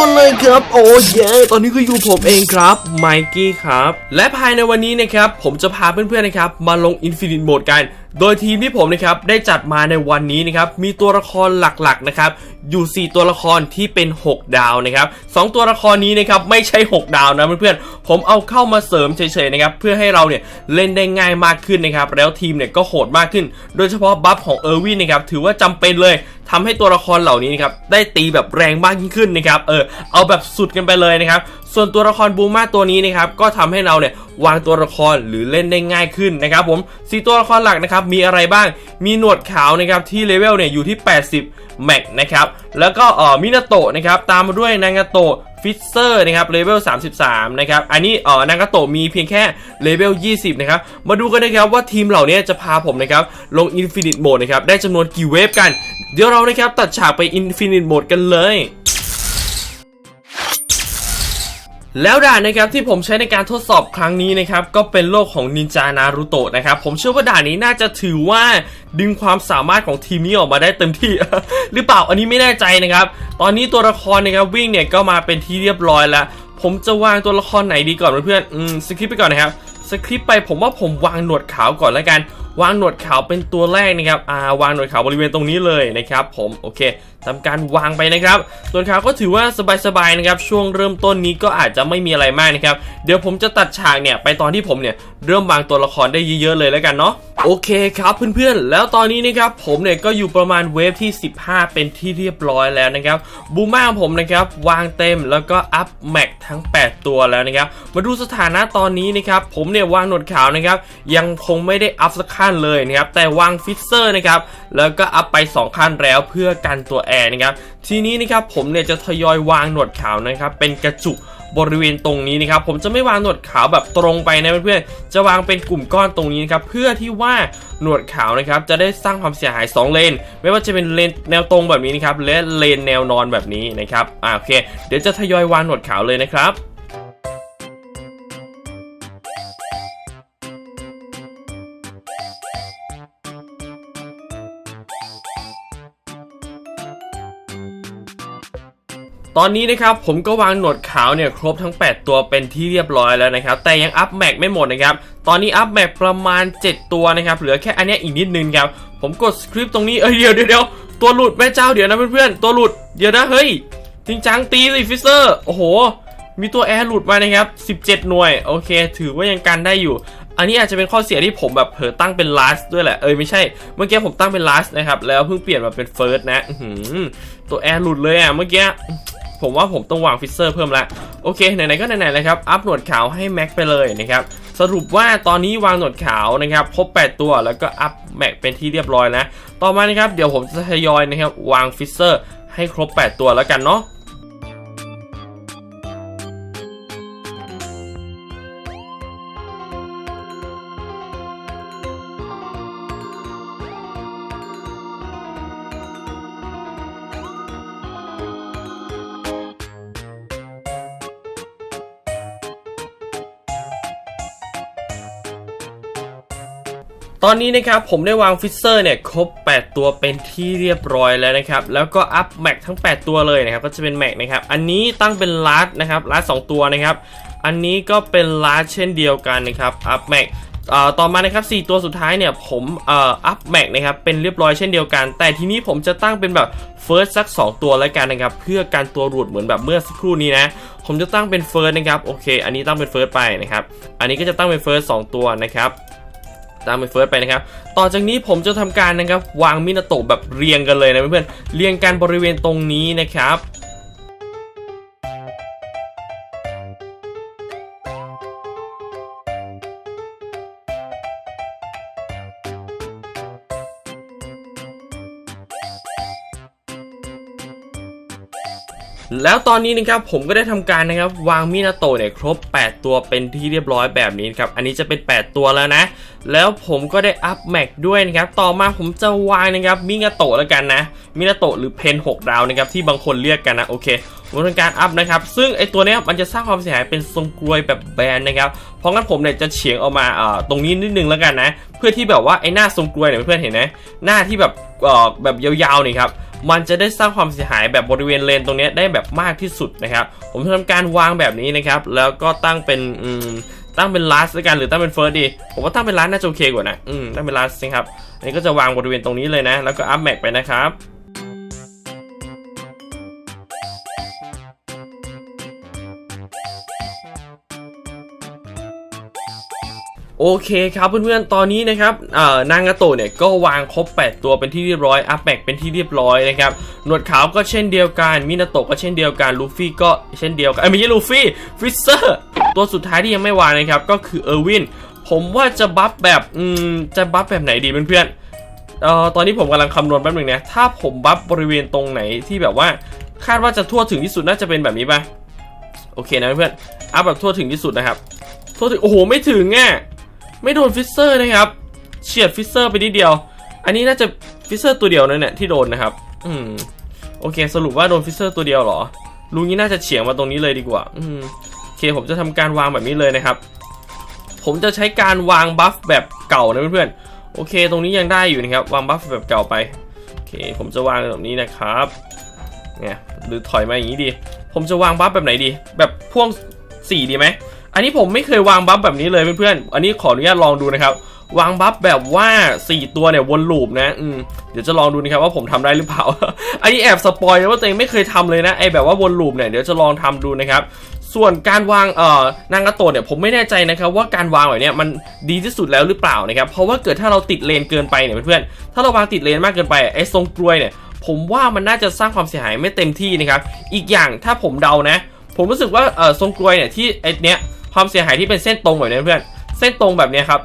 คนเลยครับ โอ้เย่ตอนนี้ก็อยู่ผมเองครับไมกี้ครับ และภายในวันนี้นะครับ ผมจะพาเพื่อนๆนะครับ มาลง Infinite Mode กันโดยทีมที่ผมนะครับได้จัดมาในวันนี้นะครับมีตัวละครหลักๆนะครับอยู่ 4 ตัวละครที่เป็น 6 ดาวนะครับ2ตัวละครนี้นะครับไม่ใช่ 6 ดาวนะเพื่อนๆผมเอาเข้ามาเสริมเฉยๆนะครับเพื่อให้เราเนี่ยเล่นได้ง่ายมากขึ้นนะครับแล้วทีมเนี่ยก็โหดมากขึ้น โดยเฉพาะบัฟของเออร์วินนะครับถือว่าจำเป็นเลย ทำให้ตัวละครเหล่านี้นะครับได้ตีแบบแรงมากยิ่งขึ้นนะครับเออเอาแบบสุดกันไปเลยนะครับส่วนตัวละครบูมาตัวนี้นะครับก็ทำให้เราเนี่ยวางตัวละครหรือเล่นได้ง่ายขึ้นนะครับผมสีตัวละครหลักนะครับมีอะไรบ้างมีหนวดขาวนะครับที่เลเวลเนี่ยอยู่ที่ 80 แม็กนะครับแล้วก็เอ่อมินาโตะนะครับตามมาด้วยนางาโตะฟิเซอร์นะครับเลเวล 33 นะครับ อันนี้เอ่อนางาโตะมีเพียงแค่เลเวล 20 นะครับ มาดูกันนะครับว่าทีมเหล่านี้จะพาผมนะครับ ลง Infinite Mode นะครับ ได้จำนวนกี่เวฟกัน เดี๋ยวเรานะครับ ตัดฉากไป Infinite Mode กันเลย แล้วด่านนะครับที่ผมใช้ในการทดสอบครั้งนี้นะครับก็เป็นโลกของนินจานารุโตะนะครับผมเชื่อว่าด่านนี้น่าจะถือว่าดึงความสามารถของทีมนี้ออกมาได้เต็มที่ หรือเปล่าอันนี้ไม่แน่ใจนะครับ ตอนนี้ตัวละครนะครับวิ่งเนี่ยก็มาเป็นที่เรียบร้อยแล้ว ผมจะวางตัวละครไหนดีก่อนเพื่อนๆอืมสคริปต์ไปก่อนนะครับสคริปต์ไปผมว่าผมวางหนวดขาวก่อนแล้วกัน วางหนวดขาวเป็นตัวแรกนะครับอ่าวางหนวดขาวบริเวณตรงนี้เลยนะครับผมโอเคทำการวางไปนะครับหนวดขาวก็ถือว่าสบายๆนะครับช่วงเริ่มต้นนี้ก็อาจจะไม่มีอะไรมากนะครับเดี๋ยวผมจะตัดฉากเนี่ยไปตอนที่ผมเนี่ยเริ่มวางตัวละครได้เยอะๆเลยแล้วกันเนาะ โอเคครับเพื่อนๆ แล้วตอนนี้นะครับผมเนี่ยก็อยู่ประมาณเวฟที่ 15 เป็นที่เรียบร้อยแล้วนะครับบูม่าของผมนะครับวางเต็มแล้วก็อัพแม็กทั้ง 8 ตัวแล้วนะครับมาดูสถานะตอนนี้นะครับผมเนี่ยวางหนวดขาวนะครับยังคงไม่ได้อัพสักขั้นเลยนะครับแต่วางฟิสเซอร์นะครับแล้วก็อัพไป 2 ขั้นแล้วเพื่อกันตัวแอร์นะครับทีนี้นะครับผมเนี่ยจะทยอยวางหนวดขาวนะครับเป็นกระจุก บริเวณตรงนี้นะครับผมจะไม่วางหนวดขาวแบบตรงไปนะเพื่อนๆจะวางเป็นกลุ่มก้อนตรงนี้นะครับเพื่อที่ว่าหนวดขาวนะครับจะได้สร้างความเสียหาย 2 เลน ไม่ว่าจะเป็นเลนแนวตรงแบบนี้นะครับและเลนแนวนอนแบบนี้นะครับอ่าโอเค เดี๋ยวจะทยอยวางหนวดขาวเลยนะครับ ตอนนี้นะครับผมก็วางหนวดขาวเนี่ยครบทั้ง 8 ตัวเป็นที่เรียบร้อยแล้วนะครับ แต่ยังอัพแม็กไม่หมดนะครับ ตอนนี้อัพแม็กประมาณ 7 ตัวนะครับ เหลือแค่อันนี้อีกนิดนึงครับ ผมกดสคริปต์ตรงนี้เอ้ยเดี๋ยวเดี๋ยวตัวหลุดแม่เจ้าเดี๋ยวนะเพื่อนๆตัวหลุดเดี๋ยวนะเฮ้ยจริงจังตีสิฟิสเซอร์โอ้โห มีตัวแอร์หลุดมานะครับ 17 หน่วย โอเค ถือว่ายังกันได้อยู่ อันนี้อาจจะเป็นข้อเสียที่ผมแบบเผลอตั้งเป็น last ด้วยแหละ เอ้ยไม่ใช่ เมื่อกี้ผมตั้งเป็น last นะครับ แล้วเพิ่งเปลี่ยนมาเป็น first นะตัวแอร์หลุดเลยอะเมื่อกี้ ผมว่าผมต้องวางฟิสเซอร์เพิ่มละโอเคไหนๆก็ไหนๆเลยครับอัพหนวดขาวให้แม็กไปเลยนะครับสรุปว่าตอนนี้วางหนวดขาวนะครับครบ 8 ตัวแล้วก็อัพแม็กเป็นที่เรียบร้อยนะต่อมานะครับเดี๋ยวผมจะทยอยนะครับวางฟิสเซอร์ให้ครบ 8 ตัวแล้วกันเนาะ ตอนนี้นะครับผมได้วางฟิสเซอร์เนี่ยครบ 8 ตัวเป็นที่เรียบร้อยแล้วนะครับ แล้วก็อัพแม็กทั้ง 8 ตัวเลยนะครับ ก็จะเป็นแม็กนะครับ อันนี้ตั้งเป็นลาร์ดนะครับลาร์ดสตัวนะครับ อันนี้ก็เป็นลาร์ดเช่นเดียวกันนะครับอัพแม็กต่อมานะครับ 4 ตัวสุดท้ายเนี่ยผมอัพแม็กนะครับเป็นเรียบร้อยเช่นเดียวกัน แต่ทีนี้ผมจะตั้งเป็นแบบเฟิร์สสัก 2 ตัวแล้วกันนะครับ เพื่อการตัวหลุดเหมือนแบบเมื่อสักครู่นี้นะ ผมจะตั้งเป็นเฟิร์สนะครับ โอเค อันนี้ตั้งเป็นเฟิร์สไปนะครับ อันนี้ก็จะตั้งเป็นเฟิร์สสตัวนะครับ ตามไปเฟิร์สไปนะครับ ต่อจากนี้ผมจะทำการนะครับวางมินาโตะแบบเรียงกันเลยนะเพื่อนๆเรียงกันบริเวณตรงนี้นะครับ แล้วตอนนี้นะครับผมก็ได้ทำการนะครับวางมินาโตะเนี่ยครบ 8 ตัวเป็นที่เรียบร้อยแบบนี้นครับอันนี้จะเป็น 8 ตัวแล้วนะ แล้วผมก็ได้อัพแม็กด้วยนะครับต่อมาผมจะวางนะครับมินาโตะแล้วกันนะมินาโตะหรือเพน6ดาวนะครับที่บางคนเรียกกันนะโอเคผมทำการอัพนะครับ ซึ่งไอตัวนี้มันจะสร้างความเสียหายเป็นทรงกลวยแบบแบนนะครับ เพราะงั้นผมเนี่ยจะเฉียงออกมาอ่าตรงนี้นิดนึงแล้วกันนะ เพื่อที่แบบว่าไอหน้าทรงกลวยเนี่ยเพื่อนเห็นไหมหน้าที่แบบเอ่อแบบยาวๆนี่ครับ มันจะได้สร้างความเสียหายแบบบริเวณเลนตรงนี้ได้แบบมากที่สุดนะครับ ผมจะทำการวางแบบนี้นะครับ แล้วก็ตั้งเป็นอืมตั้งเป็นลัสด้วกันหรือตั้งเป็นเฟิร์สดี ผมว่าตั้งเป็นลาสน่าจะโอเคกว่านะ อืมตั้งเป็นลัสนะครับ อันนี้ก็จะวางบริเวณตรงนี้เลยนะ แล้วก็อัพแม็กไปนะครับ โอเคครับเพื่อนๆ ตอนนี้นะครับนางาโตะเนี่ยก็วางครบ 8 ตัวเป็นที่เรียบร้อยอัพแม็กเป็นที่เรียบร้อยนะครับหนวดขาวก็เช่นเดียวกันมินาโตะก็เช่นเดียวกันลูฟี่ก็เช่นเดียวกันไม่ใช่ลูฟี่ฟิสเซอร์ตัวสุดท้ายที่ยังไม่วางนะครับก็คือเออร์วินผมว่าจะบัฟแบบอืมจะบัฟแบบไหนดีเพื่อนๆเอ่อตอนนี้ผมกำลังคำนวณแป๊บหนึ่งนะถ้าผมบัฟบริเวณตรงไหนที่แบบว่าคาดว่าจะทั่วถึงที่สุดน่าจะเป็นแบบนี้ป่ะโอเคนะเพื่อนๆอัพแบบทั่วถึงที่สุดนะครับทั่วถึงโอ้โหไม่ถึงอะ ไม่โดนฟิสเซอร์นะครับเฉียดฟิสเซอร์ไปนิดเดียว อันนี้น่าจะฟิสเซอร์ตัวเดียวนั่นแหละที่โดนนะครับ อืมโอเค สรุปว่าโดนฟิสเซอร์ตัวเดียวเหรอลุงนี้น่าจะเฉียงมาตรงนี้เลยดีกว่า อืมโอเคผมจะทำการวางแบบนี้เลยนะครับ ผมจะใช้การวางบัฟแบบเก่านะเพื่อนๆโอเค ตรงนี้ยังได้อยู่นะครับ วางบัฟแบบเก่าไปโอเค ผมจะวางแบบนี้นะครับเนี่ยหรือถอยมาอย่างนี้ดี ผมจะวางบัฟแบบไหนดี แบบพ่วงสีดีไหม อันนี้ผมไม่เคยวางบัฟแบบนี้เลยเพื่อนๆ อันนี้ขออนุญาตลองดูนะครับ วางบัฟแบบว่า 4 ตัวเนี่ยวนลูปนะ อืม เดี๋ยวจะลองดูนะครับว่าผมทำได้หรือเปล่า อันนี้แอบสปอยนะว่าตัวเองไม่เคยทำเลยนะไอแบบว่าวนลูปเนี่ยเดี๋ยวจะลองทำดูนะครับ ส่วนการวางเอ่อนางกระโตดเนี่ยผมไม่แน่ใจนะครับว่าการวางแบบเนี้ยมันดีที่สุดแล้วหรือเปล่านะครับ เพราะว่าเกิดถ้าเราติดเลนเกินไปเนี่ยเพื่อนๆ ถ้าเราวางติดเลนมากเกินไปไอ้ทรงกลวยเนี่ย ผมว่ามันน่าจะสร้างความเสียหายไม่เต็มที่นะครับ อีกอย่างถ้าผมเดานะ ผมรู้สึกว่าเออทรงกลวยเนี่ยที่ไอเนี้ย ความเสียหายที่เป็นเส้นตรงแบบเนี้ยเพื่อนเส้นตรงแบบเนี้ยครับ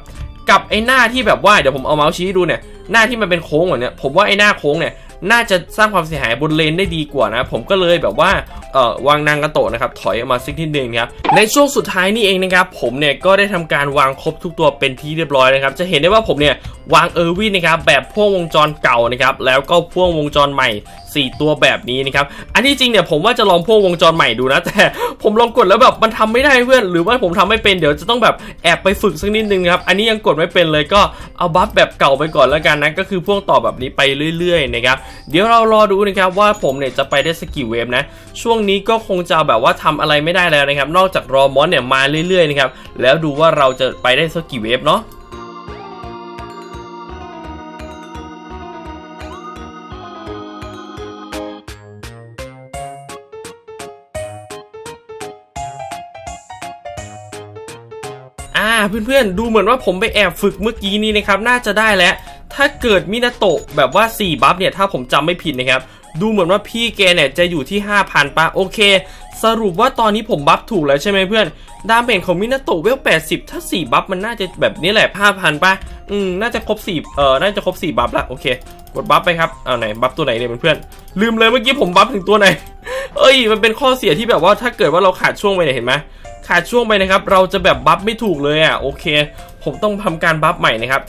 กับไอ้หน้าที่แบบว่าเดี๋ยวผมเอาเมาส์ชี้ดูเนี่ยหน้าที่มันเป็นโค้งแบบเนี้ยผมว่าไอ้หน้าโค้งเนี่ยน่าจะสร้างความเสียหายบนเลนได้ดีกว่านะ ผมก็เลยแบบว่าเอ่อวางนางกระโตะนะครับ ถอยออกมาสักนิดนึงครับ ในช่วงสุดท้ายนี่เองนะครับ ผมเนี่ยก็ได้ทำการวางครบทุกตัวเป็นที่เรียบร้อยนะครับ จะเห็นได้ว่าผมเนี่ยวางเออร์วินนะครับ แบบพ่วงวงจรเก่านะครับ แล้วก็พ่วงวงจรใหม่ 4 ตัวแบบนี้นะครับ อันที่จริงเนี่ยผมว่าจะลองพ่วงวงจรใหม่ดูนะ แต่ผมลองกดแล้วแบบมันทำไม่ได้เพื่อน หรือว่าผมทำไม่เป็นเดี๋ยวจะต้องแบบแอบไปฝึกสักนิดนึงครับ อันนี้ยังกดไม่เป็นเลยก็เอาบัฟแบบเก่าไปก่อนแล้วกันนะ ก็คือพ่วงต่อแบบนี้ไปเรื่อยๆนะครับ เดี๋ยวเรารอดูนะครับว่าผมเนี่ยจะไปได้สกกี่เวฟนะ ช่วงนี้ก็คงจะแบบว่าทำอะไรไม่ได้แล้วนะครับ นอกจากรอมอนเนี่ยมาเรื่อยๆนะครับ แล้วดูว่าเราจะไปได้สกกี่เวฟเนาะ อ่าเพื่อนๆ ดูเหมือนว่าผมไปแอบฝึกเมื่อกี้นี้นะครับน่าจะได้แล้ว ถ้าเกิดมินาโตะแบบว่า 4 บัฟเนี่ย ถ้าผมจำไม่ผิดนะครับ ดูเหมือนว่าพี่แกเนี่ยจะอยู่ที่ 5,000ปะโอเค สรุปว่าตอนนี้ผมบัฟถูกแล้วใช่ไหมเพื่อน ดาเมจของมินาโตะเวล 80 ถ้า 4 บัฟมันน่าจะแบบนี้แหละ 5,000ปะอืม น่าจะครบ 4 เอ่อ น่าจะครบ 4 บัฟละโอเค กดบัฟไปครับเอาไหนบัฟตัวไหนเนี่ยเพื่อนๆลืมเลยเมื่อกี้ผมบัฟถึงตัวไหน เอ้ย มันเป็นข้อเสียที่แบบว่าถ้าเกิดว่าเราขาดช่วงไปเนี่ยเห็นไหม ขาดช่วงไปนะครับ เราจะแบบบัฟไม่ถูกเลยอะโอเค ผมต้องทำการบัฟใหม่นะครับ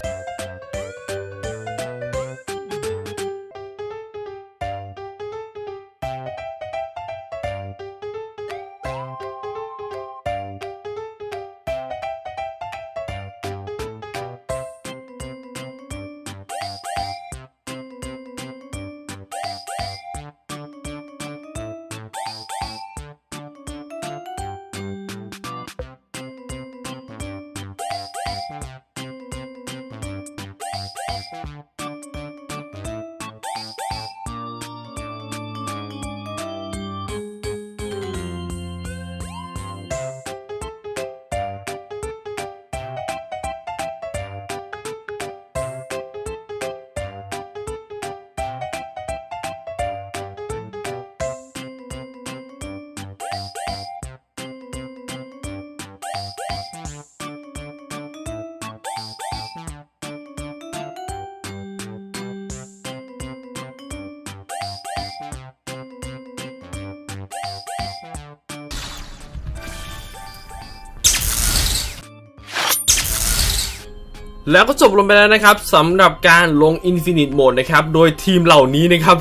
แล้วก็จบลงไปแล้วนะครับสำหรับการลง Infinite Mode นะครับ โดยทีมเหล่านี้นะครับ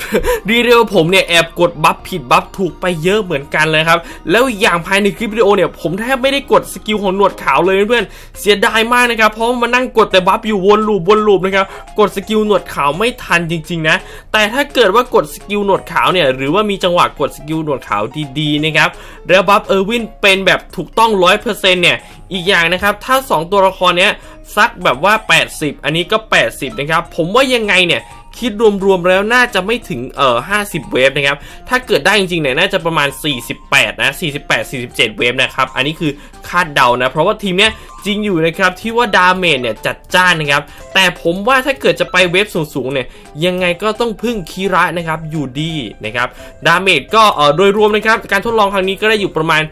ดีเรียวผมเนี่ยแอบกดบัฟผิดบัฟถูกไปเยอะเหมือนกันเลยครับ แล้วอย่างภายในคลิปวิดีโอเนี่ย ผมแทบไม่ได้กดสกิลของหนวดขาวเลยเพื่อนเสียดายมากนะครับ เพราะมานั่งกดแต่บัฟอยู่วนลูปวนลูปนะครับ กดสกิลหนวดขาวไม่ทันจริง ๆ นะ แต่ถ้าเกิดว่ากดสกิลหนวดขาวเนี่ยหรือว่ามีจังหวะกดสกิลหนวดขาวดีๆนะครับแล้วบัฟเออร์วินเป็นแบบถูกต้อง100%เนี่ยอีกอย่างนะครับถ้า 2 ตัวละครเนี้ย สักแบบว่า 80 อันนี้ก็ 80 นะครับ ผมว่ายังไงเนี่ย คิดรวมๆแล้วน่าจะไม่ถึงเอ่อ50 เวฟนะครับ ถ้าเกิดได้จริงๆเนี่ยน่าจะประมาณ 48 นะ 48 47 เวฟนะครับ อันนี้คือคาดเดานะ เพราะว่าทีมเนี้ยจริงอยู่นะครับที่ว่าดาเมจเนี่ยจัดจ้านนะครับ แต่ผมว่าถ้าเกิดจะไปเวฟสูงๆเนี่ยยังไงก็ต้องพึ่งคีระนะครับอยู่ดีนะครับดาเมจก็เอ่อโดยรวมนะครับการทดลองครั้งนี้ก็ได้อยู่ประมาณ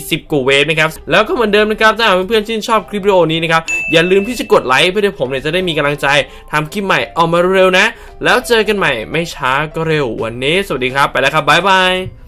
40กว่าเวฟนะครับแล้วก็เหมือนเดิมนะครับถ้าเพื่อนๆชื่นชอบคลิปวิดีโอนี้นะครับอย่าลืมที่จะกดไลค์เพื่อที่ผมเนี่ยจะได้มีกำลังใจทำคลิปใหม่ออกมาเร็วๆนะ แล้วเจอกันใหม่ไม่ช้าก็เร็ววันนี้สวัสดีครับ ไปแล้วครับบ๊ายบาย